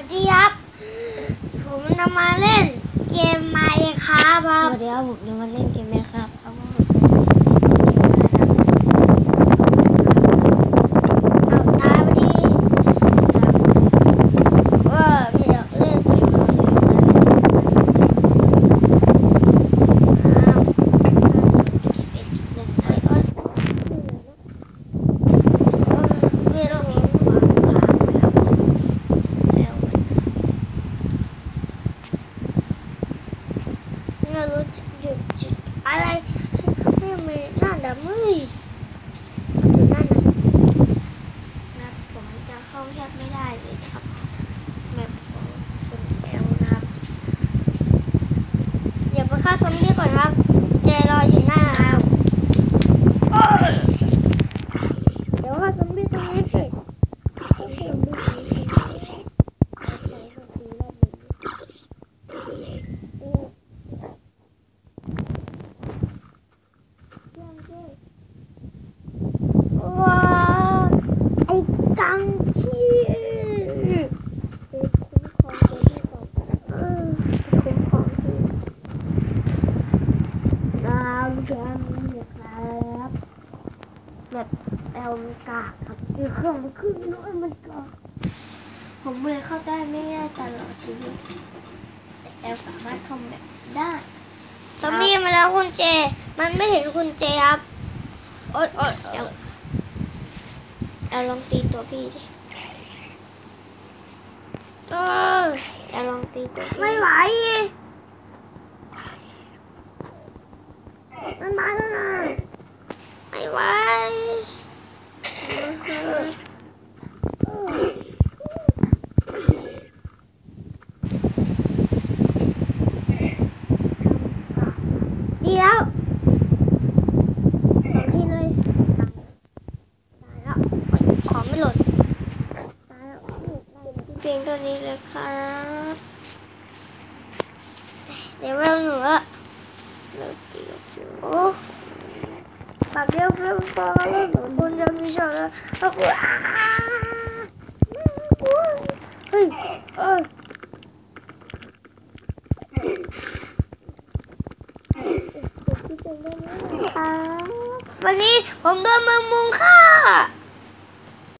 วัสดีครับ ผมจะมาเล่นเกมไมค์ครับคสรับวัสดีครับผมจะมาเล่นเกมไมค์ครับผม เอาตายพอดีเออไม่อยากเล่นสิอ้าวเอ้ยเอ้ยเออไม่ต้องเห็นขวางขาแล้วไม่ รู้จะหยุดอะไรให้มันหน้าดำเฮ้ยเอาดูหน้าหน่อยนะผมจะเข้าแทบไม่ได้เลยครับแบบของคุณแอลนะครับอย่าไปฆ่าซอมบี้ก่อนครับเจรออยู่หน้าครับเดี๋ยวฆ่าซอมบี้ตรงนี้สิว้าวไอ้กังชีไปคุ้มครองตัวที่สองเออไปคุ้มครองที่น้ำ แกมเนี่ยครับแบบแอลมันกากครับคือเครื่องมันขึ้นน้อยมันกากผมเลยเข้าได้ไม่ได้ตลอดชีวิตแอลสามารถเข้าแบบได้ซอมบี้มาแล้วคุณเจ มันไม่เห็นคุณเจครับโอ๊ยโอ๊ยแอลแอลลองตีตัวพี่ดิเออแอลลองตีตัวไม่ไหว มันมาแล้วนะไม่ไหวเดี๋ยวสองทีเลย ตายแล้วของไม่หล่น ตายแล้วเพียงเท่านี้เลยครับ เดี๋ยวเริ่มหนูอะ กับฟิวโอ้ปากเดีย